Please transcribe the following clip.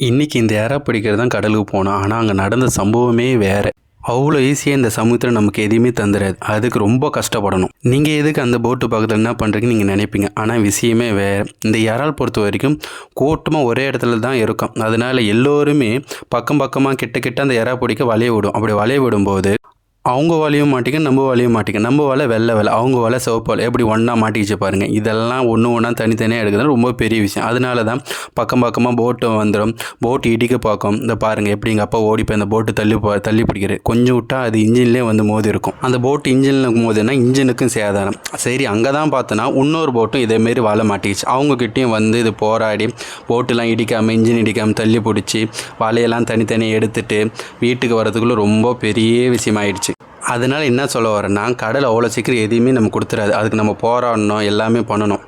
இன்றைக்கி இந்த ஏரா பிடிக்கிறது தான் கடலுக்கு போனோம் ஆனால் அங்கே நடந்த சம்பவமே வேறு. அவ்வளோ ஈஸியாக இந்த சமுத்திரம் நமக்கு எதுவுமே தந்துடாது. அதுக்கு ரொம்ப கஷ்டப்படணும். நீங்கள் எதுக்கு அந்த போட்டு பக்கத்தில் என்ன பண்ணுறீங்கன்னு நீங்கள் நினைப்பீங்க. ஆனால் விஷயமே வேறு. இந்த இறால் பொறுத்த வரைக்கும் கூட்டமாக ஒரே இடத்துல தான் இருக்கும். அதனால எல்லோருமே பக்கம் பக்கமாக கிட்ட கிட்ட அந்த இறா பிடிக்க வலைய விடும். அப்படி வலைய விடும்போது அவங்க வலையும் மாட்டிக்க நம்ம வலையும் மாட்டிக்க. நம்ம வலை வெள்ளை வலை அவங்க வலை சிவப்பு வலை. எப்படி ஒன்றா மாட்டிக்கிச்சு பாருங்கள் இதெல்லாம் ஒன்று ஒன்றா தனித்தனியாக எடுக்கிறது ரொம்ப பெரிய விஷயம். அதனால தான் பக்கம் பக்கமாக போட்டு வந்துடும். போட்டு இடிக்க பார்க்கும். இந்த பாருங்கள் எப்படி எங்கள் அப்பா ஓடி போய் அந்த போட்டு தள்ளி போ தள்ளி பிடிக்கிறது கொஞ்சம் விட்டால் அது இன்ஜின்லேயே வந்து மோதி இருக்கும். அந்த போட்டு இன்ஜினில் மோதினா இன்ஜினுக்கும் சேதாரம். சரி அங்கே தான் பார்த்தோன்னா இன்னொரு போட்டும் இதேமாரி வலை மாட்டிக்கிச்சு. அவங்கக்கிட்டேயும் வந்து இது போராடி போட்டுலாம் இடிக்காமல் இன்ஜின் இடிக்காமல் தள்ளி பிடிச்சி வலையெல்லாம் தனித்தனியாக எடுத்துட்டு வீட்டுக்கு வரதுக்குள்ளே ரொம்ப பெரிய விஷயமாயிடுச்சு. அதனால் என்ன சொல்ல வரேன்னா கடல் அவ்வளோ சீக்கிரம் எதையுமே நம்ம கொடுத்துறாது. அதுக்கு நம்ம போராடணும் எல்லாமே பண்ணணும்.